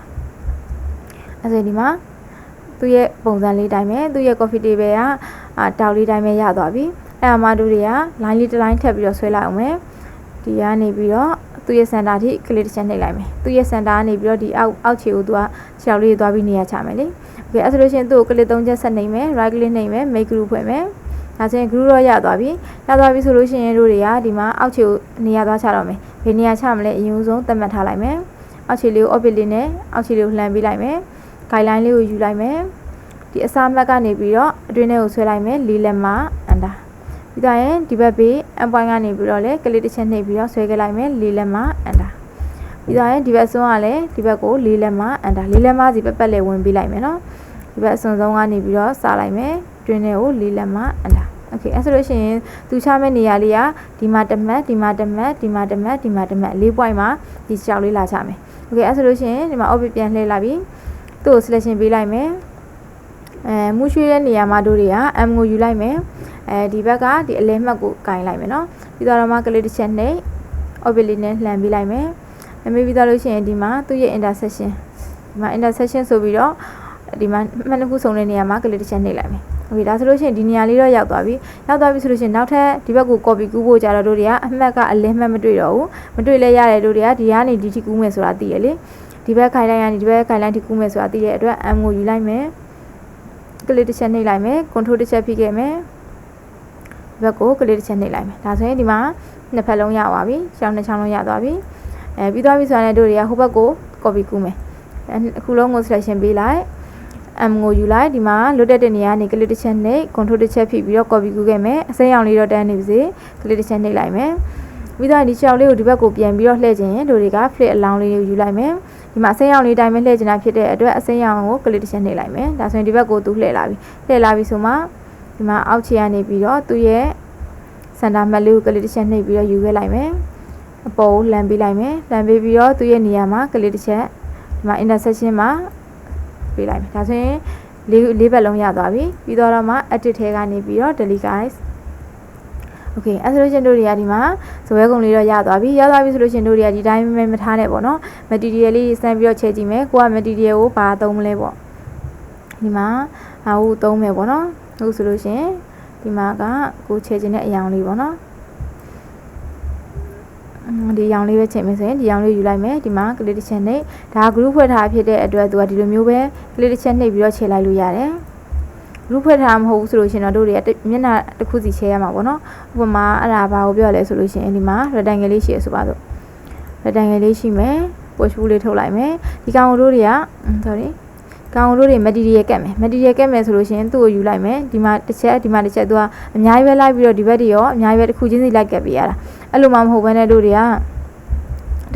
အဲ့ဆိုဒီမှာသူ့ရဲ့ပုံစံလေးတိုင်းပဲသူ့ရဲ့ coffee table ကအာတောက်လေးတိုင်းပဲရသွားပြီ အဲ့အမတို့တွေက line လေးတစ် line ထပ်ပြီးတော့ဆွဲလိုက်အောင်မယ်ဒီကနေပြီးတော့သူ့ရဲ့ center ထိကလေးတစ်ချက်နှိပ်လိုက်မယ်သူ့ရဲ့ center ကနေပြီးတော့ဒီအောက်အောက်ခြေကိုသူကခြေထောက်လေးသွားပြီးနေရာချမယ်လေโอเคအဲ့ဆိုလို့ရှိရင်သူ့ကိုကလေး၃ချက်ဆက်နှိပ်မယ် right click နှိပ်မယ် make group ဖွဲ့မယ်ဒါဆိုရင် group တော့ရသွားပြီရသွားပြီဆိုလို့ရှိရင်တို့တွေကဒီမှာအောက်ခြေကိုနေရာသွားချတော့မယ်ဘယ်နေရာချမလဲအရင်ဆုံးသတ်မှတ်ထားလိုက်မယ်အောက်ခြေလေးကို orbit လေးနဲ့အောက်ခြေလေးကိုလှန်ပေးလိုက်မယ် guideline လေးကိုယူလိုက်မယ်ဒီအစာမတ်ကနေပြီးတော့အတွင်းထဲကိုဆွဲလိုက်မယ်လေးလက်မ under ပြီးတော့ရင်ဒီဘက်ဘေး end point ကနေပြီးတော့လေကလေးတစ်ချက်နှိပ်ပြီးတော့ဆွဲခဲ့လိုက်မယ်လေးလက်မ under ပြီးတော့ရင်ဒီဘက်ဆုံးကလည်းဒီဘက်ကိုလေးလက်မ under လေးလက်မစီပတ်ပတ်လေးဝင်ပေးလိုက်မယ်နော်ဒီဘက်အစွန်ဆုံးကနေပြီးတော့စလိုက်မယ်တွင်းထဲကိုလေးလက်မ under โอเคအဲ့ဆိုလို့ရှိရင်သူချမဲ့နေရာလေးကဒီမှာတစ်မှတ်ဒီမှာတစ်မှတ်ဒီမှာတစ်မှတ်ဒီမှာတစ်မှတ်၄ point မှာဒီကြောက်လေးလာချမယ်โอเคအဲ့ဆိုလို့ရှိရင်ဒီမှာ orbit ပြန်လှည့်လာပြီသူ့ကို selection ပေးလိုက်မယ် အဲမူရွှေတဲ့နေရာမှာတို့တွေက M ကိုယူလိုက်မယ်အဲဒီဘက်ကဒီအလဲမှတ်ကိုကင်လိုက်မယ်နော်ပြီးတော့မှကလေးတစ်ချက်နှိပ် orbit လေးနဲ့လှန်ပေးလိုက်မယ်အမေပြီးတော့လို့ရှိရင်ဒီမှာသူ့ရဲ့ intersection ဒီမှာ intersection ဆိုပြီးတော့ဒီမှာမှတ်နှစ်ခုစုံတဲ့နေရာမှာကလေးတစ်ချက်နှိပ်လိုက်မယ်โอเคဒါဆိုလို့ရှိရင်ဒီနေရာလေးတော့ရောက်သွားပြီရောက်သွားပြီဆိုလို့ရှိရင်နောက်ထပ်ဒီဘက်ကို copy ကူးဖို့ကြတော့တို့တွေကအမှတ်ကအလင်းမှတ်မတွေ့တော့ဘူးမတွေ့လဲရတယ်တို့တွေကဒီကနေဒီထိကူးမယ်ဆိုတာသိရလေဒီဘက်ခိုင်လိုက်ရနေဒီဘက်ခိုင်လိုက်ထိကူးမယ်ဆိုတာသိတဲ့အတွက် M ကိုယူလိုက်မယ် ကလစ်တစ်ချက်နှိပ်လိုက်မယ် control တစ်ချက်ဖိခဲ့မယ်ဒီဘက်ကိုကလေးတစ်ချက်နှိပ်လိုက်မယ်ဒါဆိုရင်ဒီမှာနှစ်ဖက်လုံးရပါပြီရှောင်းနှစ်ချောင်းလုံးရသွားပြီအဲပြီးသွားပြီဆိုရင်တို့တွေကဟိုဘက်ကို copy ကူးမယ်အခုလုံးကို selection ပေးလိုက် M ကိုယူလိုက်ဒီမှာလွတ်တက်တဲ့နေရာကနေကလစ်တစ်ချက်နဲ့ control တစ်ချက်ဖိပြီးတော့ copy ကူးခဲ့မယ်အစိမ်းရောင်လေးတော့တန်းနေပါစေကလစ်တစ်ချက်နှိပ်လိုက်မယ်ပြီးတော့ဒီချောက်လေးကိုဒီဘက်ကိုပြန်ပြီးတော့လှည့်ခြင်းတို့တွေက flip along လေးကိုယူလိုက်မယ် ဒီမှာအစိမ်းရောင်လေးတိုင်းပဲလှည့်ချင်တာဖြစ်တဲ့အတွက်အစိမ်းရောင်ကိုကလစ်တစ်ချက်နှိပ်လိုက်မယ်ဒါဆိုရင်ဒီဘက်ကိုသူလှည့်လာပြီလှည့်လာပြီဆိုမှဒီမှာအောက်ခြေကနေပြီးတော့သူ့ရဲ့စင်တာမက်လေးကိုကလစ်တစ်ချက်နှိပ်ပြီးတော့ယူခဲ့လိုက်မယ်အပေါ်ကိုလှမ်းပေးလိုက်မယ်လှမ်းပေးပြီးတော့သူ့ရဲ့နေရာမှာကလစ်တစ်ချက်ဒီမှာ intersection မှာပေးလိုက်မယ်ဒါဆိုရင်လေးလေးဘက်လုံးရသွားပြီပြီးတော့တော့မှ edit ထဲကနေပြီးတော့ delete guys okay အဲဆိုလို့ရှင်တို့တွေကဒီမှာဇပွဲကုံလေးတော့ရသွားပြီရသွားပြီဆိုလို့ရှင်တို့တွေကဒီတိုင်းပဲမထားနဲ့ပေါ့နော် material လေးစမ်းပြီးတော့ချဲကြည့်မယ်ကိုက material ကိုဘာသုံးမလဲပေါ့ဒီမှာဟာဟုတ်သုံးမယ်ပေါ့နော်ဟုတ်ဆိုလို့ရှင်ဒီမှာကကိုချဲခြင်းတဲ့အရာလေးပေါ့နော်ဒီရောင်လေးပဲချိန်မယ်ဆိုရင်ဒီရောင်လေးယူလိုက်မယ်ဒီမှာ click တစ်ချက်နဲ့ဒါ group ဖွဲ့ထားဖြစ်တဲ့အတွက်သူကဒီလိုမျိုးပဲ click တစ်ချက်နှိပ်ပြီးတော့ချိန်လိုက်လို့ရတယ် group ဖွဲ့ထားမဟုတ်ဘူးဆိုလို့ရှင်တော့တို့တွေကမျက်နှာတစ်ခုစီချဲရမှာပေါ့နော်ဥပမာအဲ့ဒါဘာကိုပြောလဲဆိုလို့ရှင်ဒီမှာ rectangle လေးရှိရဆိုပါစို့ rectangle လေးရှိမယ် push pull လေးထုတ်လိုက်မယ်ဒီကောင်တို့တွေက sorry ကောင်တို့တွေ material ကတ်မယ် material ကတ်မယ်ဆိုလို့ရှင်သူ့ကိုယူလိုက်မယ်ဒီမှာတစ်ချက်ဒီမှာတစ်ချက်သူကအများကြီးပဲလိုက်ပြီးတော့ဒီဘက်တွေရောအများကြီးပဲတစ်ခုချင်းစီလိုက်ကတ်ပေးရတာအဲ့လိုမှမဟုတ်ဘဲနဲ့တို့တွေက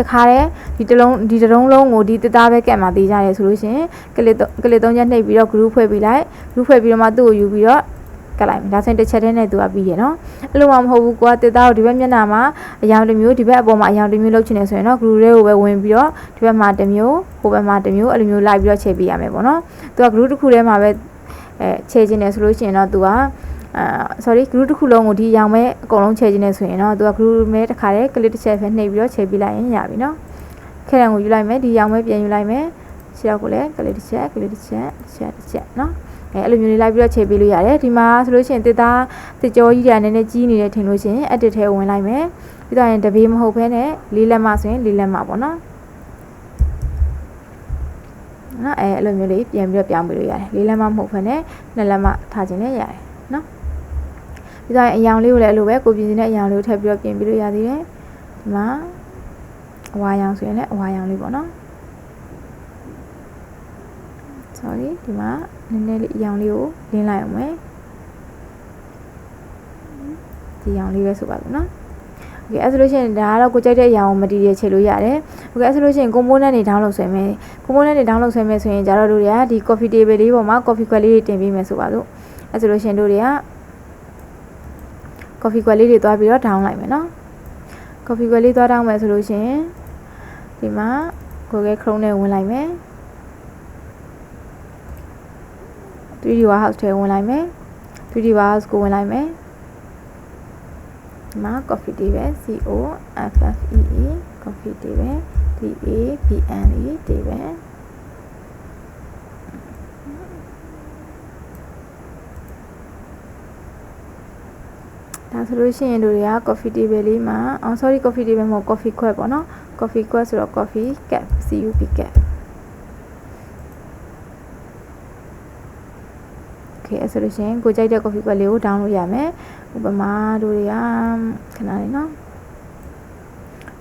တခါတည်းဒီတလုံးဒီတလုံးလုံးကိုဒီတသားပဲကတ်မှသေးကြရဲဆိုလို့ရှင်ကလစ်ကလစ်သုံးချက်နှိပ်ပြီးတော့ group ဖွဲ့ပြီးလိုက် group ဖွဲ့ပြီးတော့မှသူ့ကိုယူပြီးတော့ကတ်လိုက်မယ်ဒါဆိုရင်တစ်ချက်တည်းနဲ့သူကပြီးရနော်အဲ့လိုမှမဟုတ်ဘူးကိုကတစ်သားကိုဒီဘက်မျက်နှာမှာအယောင်တစ်မျိုးဒီဘက်အပေါ်မှာအယောင်တစ်မျိုးလုပ်ချင်နေဆိုရင်တော့ group လေးကိုပဲဝင်ပြီးတော့ဒီဘက်မှာတစ်မျိုးဟိုဘက်မှာတစ်မျိုးအဲ့လိုမျိုးလိုက်ပြီးတော့ချိန်ပေးရမယ်ပေါ့နော်သူက group တစ်ခုထဲမှာပဲအဲချိန်ချင်တယ်ဆိုလို့ရှိရင်တော့သူက အာ sorry group တစ်ခုလုံးကိုဒီရောင်မဲအကုန်လုံးချိန်ချင်နေဆိုရင်တော့သူက group မဲတစ်ခါတည်း click တစ်ချက်ပဲနှိပ်ပြီးတော့ချိန်ပေးလိုက်ရင်ရပြီနော်ခဲရန်ကိုယူလိုက်မယ်ဒီရောင်မဲပြန်ယူလိုက်မယ်ခြေထောက်ကိုလည်း click တစ်ချက် click တစ်ချက်တစ်ချက်တစ်ချက်နော်အဲအဲ့လိုမျိုးလေးလိုက်ပြီးတော့ချိန်ပေးလို့ရတယ်ဒီမှာဆိုလို့ရှိရင်တစ်သားတစ်ကြောကြီးတွေကနည်းနည်းကြီးနေတယ်ထင်လို့ရှိရင် edit ထဲဝင်လိုက်မယ်ပြီးတော့ရင်တပေမဟုတ်ဘဲနဲ့လေးလက်မဆိုရင်လေးလက်မပေါ့နော်နော်အဲအဲ့လိုမျိုးလေးပြန်ပြီးတော့ပြောင်းပေးလို့ရတယ်လေးလက်မမဟုတ်ဘဲနဲ့နှစ်လက်မထားခြင်းလည်းရတယ်နော် ပြီးတော့အယောင်လေးကိုလည်းအဲ့လိုပဲကိုပြင်စီတဲ့အယောင်လေးကိုထည့်ပြီးတော့ပြင်ပြီးလို့ရသေးတယ်ဒီမှာအဝါရောင်ဆိုရင်လည်းအဝါရောင်လေးပေါ့နော် sorry ဒီမှာနည်းနည်းလေးအရောင်လေးကိုလင်းလိုက်အောင်မယ်ဒီရောင်လေးပဲဆိုပါစို့နော်โอเคအဲ့ဆိုလို့ရှိရင်ဒါကတော့ကိုကြိုက်တဲ့အရာကို material ချိန်လို့ရတယ်โอเคအဲ့ဆိုလို့ရှိရင် component တွေ download ဆွဲမယ် component တွေ download ဆွဲမယ်ဆိုရင်ကြတော့တို့တွေကဒီ coffee table လေးပေါ်မှာ coffee quality လေးတွေတင်ပေးမယ်ဆိုပါစို့အဲ့ဆိုလို့ရှိရင်တို့တွေက coffee quality လေးတွေသွားပြီးတော့ down လိုက်မယ်နော် coffee quality လေးသွား down မယ်ဆိုလို့ရှိရင်ဒီမှာ Google Chrome နဲ့ဝင်လိုက်မယ် 3D warehouse ထဲဝင်လိုက်မယ် 3D warehouse ကိုဝင်လိုက်မယ်ဒီမှာ coffee tea ပဲ C O F F E E coffee tea ပဲ D A B N E tea ပဲ ဒါဆိုလို့ရှိရင်တို့တွေက coffee table လေးမှာအော် sorry coffee table မဟုတ် coffee quest ပေါ့နော် coffee quest ဆိုတော့ coffee cap C U P cap โอเคအဲ့ဆိုလို့ရှိရင်ကိုကြိုက်တဲ့ coffee ကွက်လေးကို download ရမယ်ဥပမာတို့တွေကခဏလေးနော်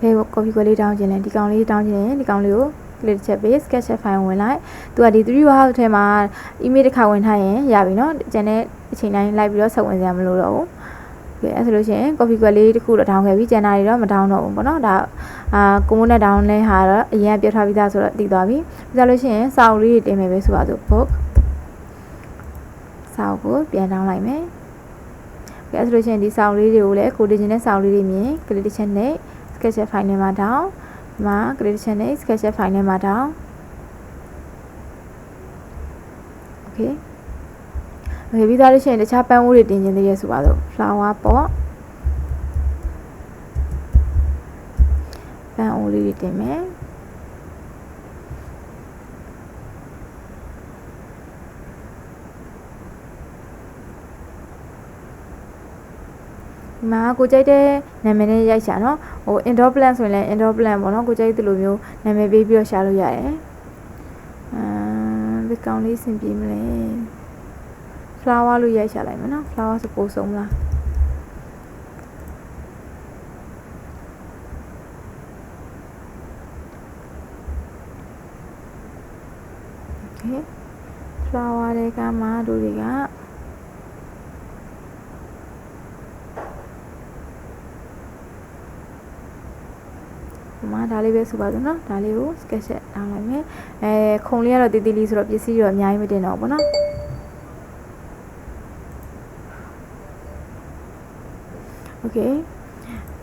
ဘယ် coffee ကွက်လေး download ခြင်းလဲဒီကောင်လေး download ခြင်းရင်ဒီကောင်လေးကို click ချက်ပေး sketch file ဝင်လိုက်သူကဒီ 3D warehouse ထဲမှာ email တစ်ခါဝင်ထားရင်ရပြီเนาะကျန်တဲ့အချိန်တိုင်းလိုက်ပြီးတော့ဆက်ဝင်စရာမလိုတော့ဘူး ကဲအဲ့ဆိုလို့ရှိရင် coffee ကွက်လေးတစ်ခုတော့ down ခဲ့ပြီကျန်တာတွေတော့မ down တော့ဘူးပေါ့နော်ဒါအာ component down လဲဟာတော့အရင်ပြထားပြီးသားဆိုတော့တည်သွားပြီပြီးတော့လို့ရှိရင်စာအုပ်လေးတွေတင်မယ်ပဲဆိုပါစို့ book စာအုပ်ကိုပြန်တောင်းလိုက်မယ်။ကဲဆိုလို့ရှိရင်ဒီစာအုပ်လေးတွေကိုလည်းကိုတင်ချင်တဲ့စာအုပ်လေးတွေမြင် click တစ်ချက်နဲ့ sketch file နဲ့မှာတောင်းဒီမှာ click တစ်ချက်နဲ့ sketch file နဲ့မှာတောင်း okay โอเคပြီးသားလို့ရှိရင်တခြားပန်းအိုးတွေတင်ချင်သေးရဆိုပါစို့ flower pot ပန်းအိုးလေးတွေတင်မယ်ဒီမှာကိုကြိုက်တဲ့နာမည်နဲ့ရိုက်ရှာနော်ဟို indoor plant ဆိုရင်လည်း indoor plant ပေါ့နော်ကိုကြိုက်တဲ့လိုမျိုးနာမည်ပေးပြီးတော့ရှာလို့ရတယ်အာဒီကောင်လေးအဆင်ပြေမလဲ flower လို့ရိုက်ချလိုက်မယ်နော် flower ဆိုပိုဆုံးမလားဟဲ့ flower တွေကမှတို့တွေကမှာဒါလေးပဲဆိုပါစို့နော်ဒါလေးကို sketch ထားလိုက်မယ်အဲခုံလေးကတော့တေးသေးလေးဆိုတော့ပစ္စည်းတွေတော့အများကြီးမတင်တော့ဘူးပေါ့နော်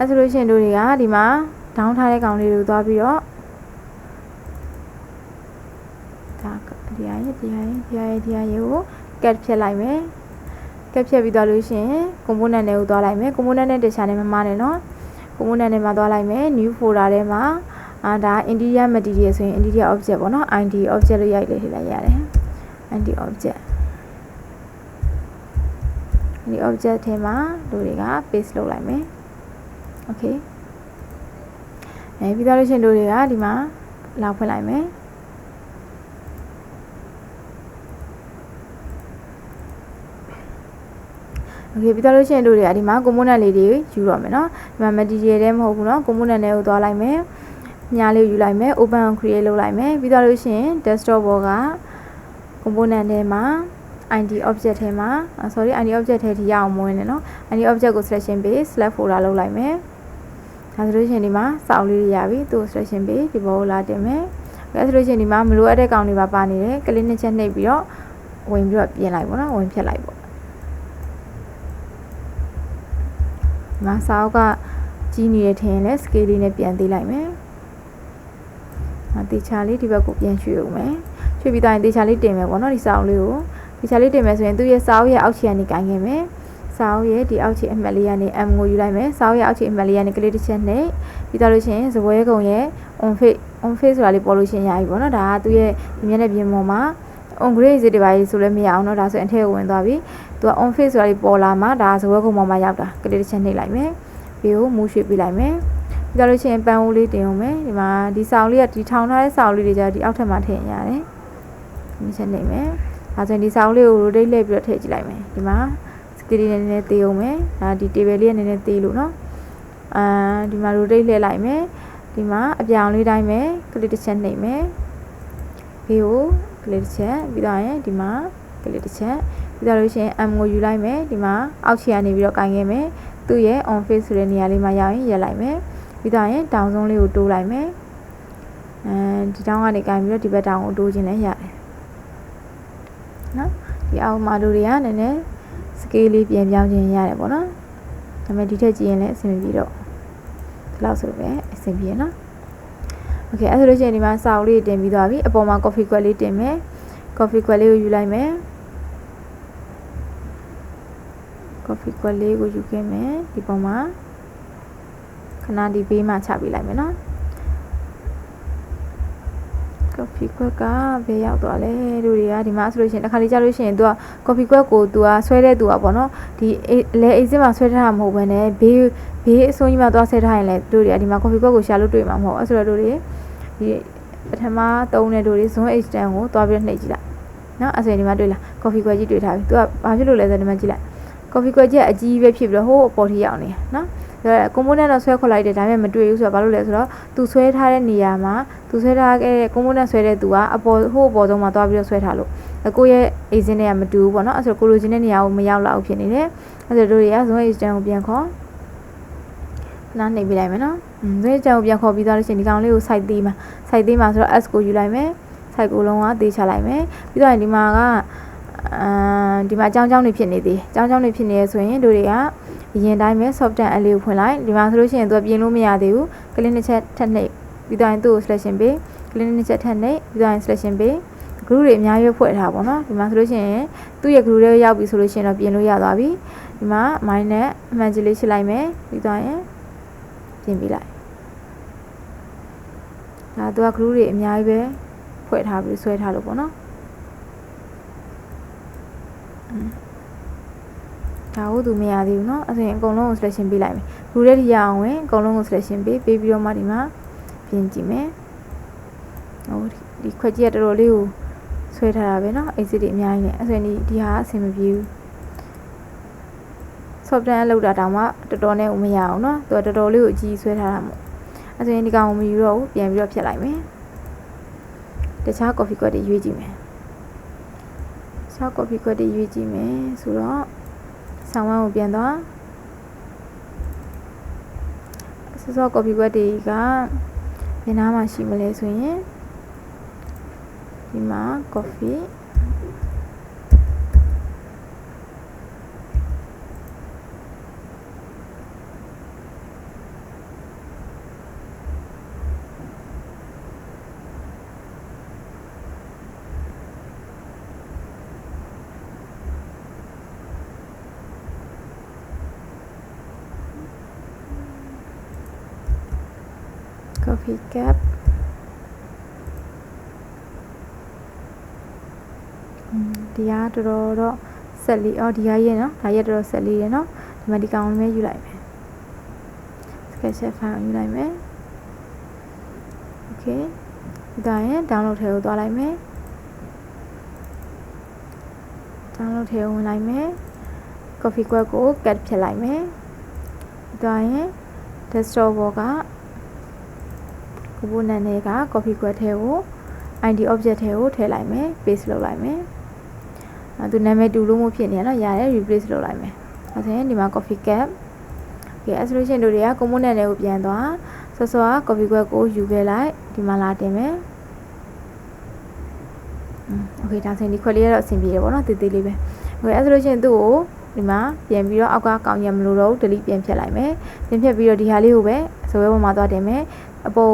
အဲဆိုလို့ရှိရင်တို့တွေကဒီမှာ down ထားတဲ့ကောင်လေးတွေကိုသွားပြီးတော့ဒါဒီအရင်ဒီအရင်ဒီအရင်ဒီအရင်ကို cat ဖြတ်လိုက်မယ် cat ဖြတ်ပြီးသွားလို့ရှိရင် component တွေကိုသွားလိုက်မယ် component နဲ့တခြားနဲ့မမနဲ့နော် component နဲ့မှာသွားလိုက်မယ် new folder ထဲမှာအာဒါ interior material ဆိုရင် interior object ပေါ့နော် id object လို့ရိုက်လေထည့်လိုက်ရတယ် id object ဒီ object ထဲမှာလူတွေက paste လုပ်လိုက်မယ် okay အဲပြီးတော့လို့ရှိရင်တို့တွေကဒီမှာလာဖွင့်လိုက်မယ်โอเคပြီးတော့လို့ရှိရင်တို့တွေကဒီမှာ component လေးတွေယူတော့မယ်เนาะဒီမှာ material တွေမဟုတ်ဘူးเนาะ component တွေကိုသွားလိုက်မယ်ညာလေးယူလိုက်မယ် open create လုပ်လိုက်မယ်ပြီးတော့လို့ရှိရင် desktop ဘောက component ထဲမှာ id object ထဲမှာ sorry id object ထဲထိရအောင်မဝင်နဲ့เนาะ id object ကို selection base select folder လုပ်လိုက်မယ် ဒါဆိုလို့ရှိရင်ဒီမှာစောင်းလေးတွေရပြီသူ့ selection base ဒီဘောကိုလာတင်မယ်အဲဆိုလို့ရှိရင်ဒီမှာမလိုအပ်တဲ့ကောင်တွေပါပါနေတယ်ကလစ်နှစ်ချက်နှိပ်ပြီးတော့ဝင်ပြီးတော့ပြင်လိုက်ပေါ့နော်ဝင်ဖြတ်လိုက်ပေါ့ငါစာအုပ်ကကြီးနေတယ်ထင်ရင်လည်း scale လေးနဲ့ပြန်သေးလိုက်မယ်။အတေချာလေးဒီဘက်ကိုပြန်ရွှေ့အောင်မယ်။ရွှေ့ပြီးတော့ရင်တေချာလေးတင်မယ်ပေါ့နော်ဒီစာအုပ်လေးကိုတေချာလေးတင်မယ်ဆိုရင်သူ့ရဲ့စာအုပ်ရဲ့အောက်ခြေကနေကိုင်ခဲ့မယ်။ စာအုပ်ရဲ့ဒီအောက်ခြေအမှတ်လေးကနေ M ကိုယူလိုက်မယ်စာအုပ်ရဲ့အောက်ခြေအမှတ်လေးကနေကလေးတစ်ချက်နဲ့ပြီးတော့လို့ရှိရင်သပွဲကုံရဲ့ on face on face ဆိုတာလေးပေါ်လို့ရှိရင်ရပြီပေါ့နော်ဒါကသူ့ရဲ့မျက်နှာပြင်ပေါ်မှာ on grade စစ်တွေပါရေးဆိုလည်းမရအောင်နော်ဒါဆိုရင်အထည့်ဝင်သွားပြီသူက on face ဆိုတာလေးပေါ်လာမှဒါသပွဲကုံပေါ်မှာရောက်တာကလေးတစ်ချက်နှိပ်လိုက်မယ်ဘေးကိုမူးရွှေ့ပေးလိုက်မယ်ပြီးတော့လို့ရှိရင်ပန်းဦးလေးတင်အောင်မယ်ဒီမှာဒီစာအုပ်လေးကဒီထောင်ထားတဲ့စာအုပ်လေးတွေကြာဒီအောက်ထပ်မှာထည့်ရတယ်ဒီချက်နှိပ်မယ်ဒါဆိုရင်ဒီစာအုပ်လေးကို rotate လှည့်ပြီးတော့ထည့်ကြည့်လိုက်မယ်ဒီမှာ စကီလေးနည်းနည်းသေးအောင်မယ်ဒါဒီ table လေးကနည်းနည်းသေးလို့နော်အာဒီမှာ rotate လှည့်လိုက်မယ်ဒီမှာအပြောင်လေးတိုင်းမယ် click တစ်ချက်နှိပ်မယ်ဘေးကို click တစ်ချက်ပြီးတော့ရင်ဒီမှာ click တစ်ချက်ပြီးတော့လို့ရှိရင် M ကိုယူလိုက်မယ်ဒီမှာအောက်ခြေကနေပြီးတော့ကင်ခဲ့မယ်သူ့ရဲ့ on face ဆိုတဲ့နေရာလေးမှာရောက်ရင်ရက်လိုက်မယ်ပြီးတော့ရင်တောင်ဆုံးလေးကိုတိုးလိုက်မယ်အဲဒီတောင်ကနေကင်ပြီးတော့ဒီဘက်တောင်ကိုတိုးခြင်းလည်းရတယ်နော်ဒီအောက်မှာလူတွေကနည်းနည်း scale လေးပြန်ပြောင်းခြင်းရတယ်ပေါ့နော်ဒါပေမဲ့ဒီထက်ကြည့်ရင်လည်းအဆင်မပြေတော့ဒီလောက်ဆိုပဲအဆင်ပြေနော် okay အဲ့ဆိုလို့ရှိရင်ဒီမှာစာအုပ်လေးတင်ပြီးသွားပြီအပေါ်မှာ coffee ခွက်လေးတင်မယ် coffee ခွက်လေးကိုယူလိုက်မယ် coffee ခွက်လေးကိုယူခဲ့မယ်ဒီပေါ်မှာခဏဒီဘေးမှာချပေးလိုက်မယ်နော် coffee quet ကဘယ်ရောက်သွားလဲတို့တွေကဒီမှာဆိုလို့ရှိရင်တစ်ခါလေးကြာလို့ရှိရင် तू က coffee quet ကို तू ကဆွဲတဲ့ तू อ่ะပေါ့နော်ဒီလဲအေးစင်းမှာဆွဲထားတာမဟုတ်ဘဲနဲ့ဘေးဘေးအစိုးကြီးမှာသွားဆွဲထားရင်လည်းတို့တွေကဒီမှာ coffee quet ကိုရှာလို့တွေ့မှာမဟုတ်အဲ့ဆိုတော့တို့တွေဒီပထမသုံးတဲ့တို့တွေ zone extend ကိုသွားပြီးနှိပ်ကြည့်လိုက်နော်အဲ့ဆိုရင်ဒီမှာတွေ့လား coffee quet ကြီးတွေ့ထားပြီ तू ကဘာဖြစ်လို့လဲဆိုတော့ဒီမှာကြည့်လိုက် coffee quet ကြီးအကြီးပဲဖြစ်ပြီးတော့ဟိုးအပေါ်ထိရောက်နေနော် အဲ component တော့ဆွဲခွက်လိုက်တယ်ဒါပေမဲ့မတွေ့ဘူးဆိုတော့ဘာလို့လဲဆိုတော့သူဆွဲထားတဲ့နေရာမှာသူဆွဲထားခဲ့တဲ့ component ဆွဲတဲ့သူကအပေါ်ဟိုးအပေါ်ဆုံးမှာသွားပြီးတော့ဆွဲထားလို့ကိုယ့်ရဲ့ agent နဲ့ကမတူဘူးပေါ့နော်အဲဆိုကိုလိုချင်တဲ့နေရာကိုမရောက်လောက်ဖြစ်နေတယ်အဲဆိုတို့တွေက zone agent ကိုပြန်ခေါ်နားနေပြလိုက်မယ်နော် zone agent ကိုပြန်ခေါ်ပြီးသွားလို့ရှိရင်ဒီကောင်လေးကို site သေးမှာ site သေးမှာဆိုတော့ s ကိုယူလိုက်မယ် site ကိုလုံးဝသေးချလိုက်မယ်ပြီးတော့ဒီမှာကအာဒီမှာအကြောင်းအကြောင်းတွေဖြစ်နေသေးအကြောင်းအကြောင်းတွေဖြစ်နေရဆိုရင်တို့တွေက အရင်တိုင်းပဲ software အလေးကိုဖွင့်လိုက်ဒီမှာဆိုလို့ရှိရင်သူကပြင်လို့မရသေးဘူး click နှစ်ချက်ထပ်နှိပ်ပြီးတော့ရင်သူ့ကို selection ပေး click နှစ်ချက်ထပ်နှိပ်ပြီးတော့ရင် selection ပေး group တွေအများကြီးဖွဲ့ထားပါတော့ဒီမှာဆိုလို့ရှိရင်သူ့ရဲ့ group တွေရောက်ပြီဆိုလို့ရှိရင်တော့ပြင်လို့ရသွားပြီဒီမှာ mine နဲ့အမှန်ကြီးလေးရှင်းလိုက်မယ်ပြီးတော့ရင်ပြင်ပေးလိုက်ဒါသူက group တွေအများကြီးပဲဖွဲ့ထားပြီးဆွဲထားလို့ပေါ့နော် ဒါဟုတ်သူမရသေးဘူးเนาะအဲ့ဒါရင်အကုန်လုံးကို selection ပေးလိုက်မယ်။ group ရဲ့ဒီရအောင်ဝင်အကုန်လုံးကို selection ပေးပေးပြီးတော့မှဒီမှာပြင်ကြည့်မယ်။ဟိုဒီခွက်ကြီးကတော်တော်လေးကိုဆွဲထားတာပဲเนาะ exit တွေအများကြီးနဲ့အဲ့ဒါရင်ဒီဟာအဆင်မပြေဘူး။ software လောက်တာတောင်မှတော်တော်နဲ့မရအောင်เนาะသူကတော်တော်လေးကိုအကြီးဆွဲထားတာမို့အဲ့ဒါရင်ဒီကောင်ကိုမယူတော့ဘူးပြန်ပြီးတော့ဖြတ်လိုက်မယ်။တခြား coffee quet တွေရွေးကြည့်မယ်။ ရှောက် copy ကွက်တွေရွေးကြည့်မယ်ဆိုတော့ ဆောင်းဝမ်းကိုပြန်သွားစောစော copy ကွက်တွေကဘယ်နားမှာရှိမလဲဆိုရင်ဒီမှာ coffee ကော်ဖီကပ်ဒီဟာတော်တော်တော့ဆက်လီအော်ဒီဟာရဲ့နော်ဒါရဲ့တော်တော်ဆက်လီရယ်နော်ဒီမှာဒီကောင်လေးပဲယူလိုက်မယ် sketch file ယူလိုက်မယ် okay ဒါရင် download ထဲကိုသွားလိုက်မယ် download ထဲကိုဝင်လိုက်မယ် coffee quest ကို cut ဖြစ်လိုက်မယ်ဒါရင် desktop ဘောက ကိုဘိုးနန်နဲ့က coffee quest ထဲကို ID object ထဲကိုထည့်လိုက်မယ် paste လုပ်လိုက်မယ်အဲသူနာမည်တူလို့မဖြစ်နေရနော်ရတယ် replace လုပ်လိုက်မယ်အဲဆိုရင်ဒီမှာ coffee cap ကဲ solution တို့တွေက component တွေကိုပြန်သွားစောစောက coffee quest ကိုယူခဲ့လိုက်ဒီမှာလာတင်မယ်โอเคဒါဆိုရင်ဒီခွက်လေးကတော့အဆင်ပြေတယ်ပေါ့နော်တေးသေးလေးပဲโอเคအဲဆိုလို့ရှိရင်သူ့ကိုဒီမှာပြန်ပြီးတော့အောက်ကကောင်းရမလို့တော့ delete ပြန်ဖြတ်လိုက်မယ်ပြန်ဖြတ်ပြီးတော့ဒီဟာလေးကိုပဲဆိုရဲပေါ်မှာသွားတင်မယ်အပေါ်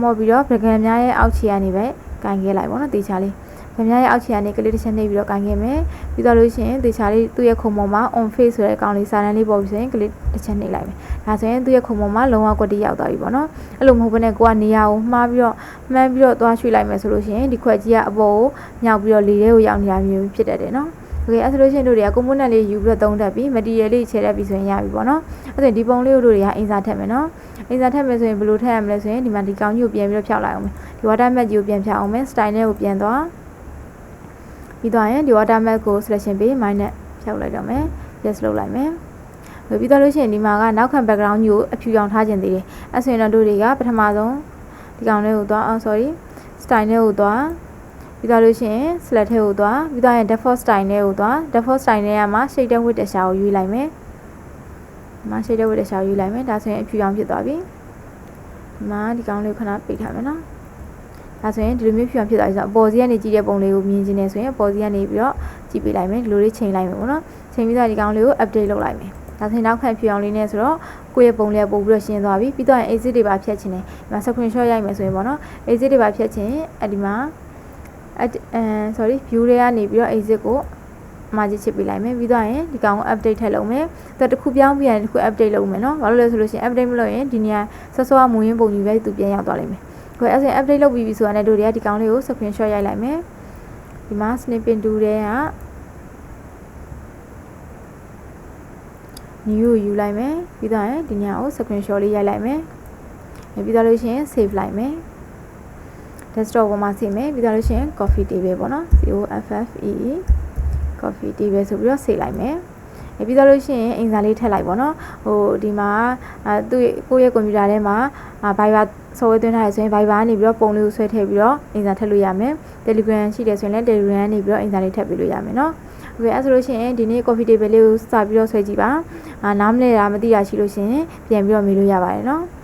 မော့ပြီးတော့ program များရဲ့အောက်ခြေကနေပဲကင်ခဲ့လိုက်ပေါ့နော်တေချာလေးဗမားရဲ့အောက်ခြေကနေကလေးတစ်ချက်နှိပ်ပြီးတော့ကင်ခဲ့မယ်ပြီးတော့လို့ရှိရင်တေချာလေးသူ့ရဲ့ခုံပေါ်မှာ on face ဆိုတဲ့အကောင်လေးစာတန်းလေးပေါ်ပြီးဆိုရင်ကလေးတစ်ချက်နှိပ်လိုက်မယ်ဒါဆိုရင်သူ့ရဲ့ခုံပေါ်မှာလုံးဝကွက်တိရောက်သွားပြီပေါ့နော်အဲ့လိုမဟုတ်ဘဲနဲ့ကိုကနေရာကိုမှားပြီးတော့မှန်းပြီးတော့သွားရွှေ့လိုက်မယ်ဆိုလို့ရှိရင်ဒီခွက်ကြီးကအပေါ်ကိုမြောက်ပြီးတော့လေထဲကိုရောက်နေတာမျိုးဖြစ်တတ်တယ်နော်โอเคအဲ့ဆိုလို့ရှိရင်တို့တွေက component လေးယူပြီးတော့သုံးတတ်ပြီး material လေးခြေတက်ပြီးဆိုရင်ရပြီပေါ့နော်အဲ့ဒါဒီပုံလေးတို့တွေကအင်စာထည့်မယ်နော် အင်စာထည့်မယ်ဆိုရင်ဘယ်လိုထည့်ရမလဲဆိုရင်ဒီမှာဒီကောင်ကြီးကိုပြန်ပြီးတော့ဖြောက်လိုက်အောင်မယ်ဒီ water mat ကြီးကိုပြန်ဖြောက်အောင်မယ် style နဲ့ကိုပြန်သွားပြီးသွားရင်ဒီ water mat ကို selection ပေး minus ဖြောက်လိုက်တော့မယ် yes လုပ်လိုက်မယ်ပြီးတော့လို့ရှိရင်ဒီမှာကနောက်ခံ background ကြီးကိုအဖြူရောင်ထားခြင်းသေးတယ်အဲ့ဆိုရင်တော့တို့တွေကပထမဆုံးဒီကောင်လေးကိုသွားအော် sorry style နဲ့ကိုသွားပြီးတော့လို့ရှိရင် select ထဲကိုသွားပြီးတော့ရင် default style နဲ့ကိုသွား default style နဲ့ကမှ shaded width တခြားကိုရွေးလိုက်မယ် ဒီမှာ shaded width တခြားရွေးလိုက်မယ်ဒါဆိုရင်အဖြူရောင်ဖြစ်သွားပြီဒီမှာဒီကောင်လေးကိုခဏပိတ်ထားမယ်နော်ဒါဆိုရင်ဒီလိုမျိုးဖြူအောင်ဖြစ်သွားပြီဆိုတော့အပေါ်စီကနေကြည့်တဲ့ပုံလေးကိုမြင်ခြင်းနဲ့ဆိုရင်အပေါ်စီကနေပြီးတော့ကြည့်ပေးလိုက်မယ်ဒီလိုလေးချိန်လိုက်မယ်ပေါ့နော်ချိန်ပြီးတော့ဒီကောင်လေးကို update လုပ်လိုက်မယ်ဒါဆိုရင်နောက်ခံဖြူအောင်လေးနဲ့ဆိုတော့ကိုယ့်ရဲ့ပုံလေးပို့ပြီးတော့ရှင်းသွားပြီပြီးတော့ရင် exit တွေပါဖြတ်ခြင်းနဲ့ဒီမှာ screenshot ရိုက်မယ်ဆိုရင်ပေါ့နော် exit တွေပါဖြတ်ခြင်းအဲ့ဒီမှာအဲ sorry view တွေကနေပြီးတော့ exit ကို မာကြီးချစ်ပေးလိုက်မယ်ပြီးတော့ရင်ဒီကောင်ကို update ထည့်လုပ်မယ်သူတခုပြောင်းပြီးရင်တခု update လုပ်မယ်နော်ဘာလို့လဲဆိုလို့ရှိရင် update မလုပ်ရင်ဒီနေရာဆော့ဆော့မူရင်းပုံကြီးပဲသူပြန်ရောက်သွားလိမ့်မယ်ကိုယ်အဲ့ဆိုရင် update လုပ်ပြီးပြီဆိုတာနဲ့တို့တွေကဒီကောင်လေးကို screenshot ရိုက်လိုက်မယ်ဒီမှာ snippet tool တွေက new ကိုယူလိုက်မယ်ပြီးတော့ရင်ဒီညကို screenshot လေးရိုက်လိုက်မယ်ပြီးတော့လို့ရှိရင် save လိုက်မယ် desktop ပေါ်မှာဆင်မယ်ပြီးတော့လို့ရှိရင် coffee table ပေါ့နော် C O F F E E coffee tea ပဲဆိုပြီးတော့စိတ်လိုက်မယ်။ပြီးတော့လို့ရှိရင်အင်စာလေးထည့်လိုက်ပေါ့နော်။ဟိုဒီမှာသူ့ကိုယ့်ရဲ့ကွန်ပျူတာထဲမှာ Viber ဆော်ဝဲသွင်းထားတယ်ဆိုရင် Viber ကနေပြီးတော့ပုံလေးကိုဆွဲထည့်ပြီးတော့အင်စာထည့်လို့ရမယ်။ Telegram ရှိတယ်ဆိုရင်လည်း Telegram ကနေပြီးတော့အင်စာလေးထည့်ပေးလို့ရမယ်နော်။ဟုတ်ကဲ့အဲဆိုလို့ရှိရင်ဒီနေ့ coffee table လေးကိုစပြီးတော့ဆွဲကြည့်ပါ။နားမလဲတာမသိတာရှိလို့ရှိရင်ပြန်ပြီးတော့မေးလို့ရပါတယ်နော်။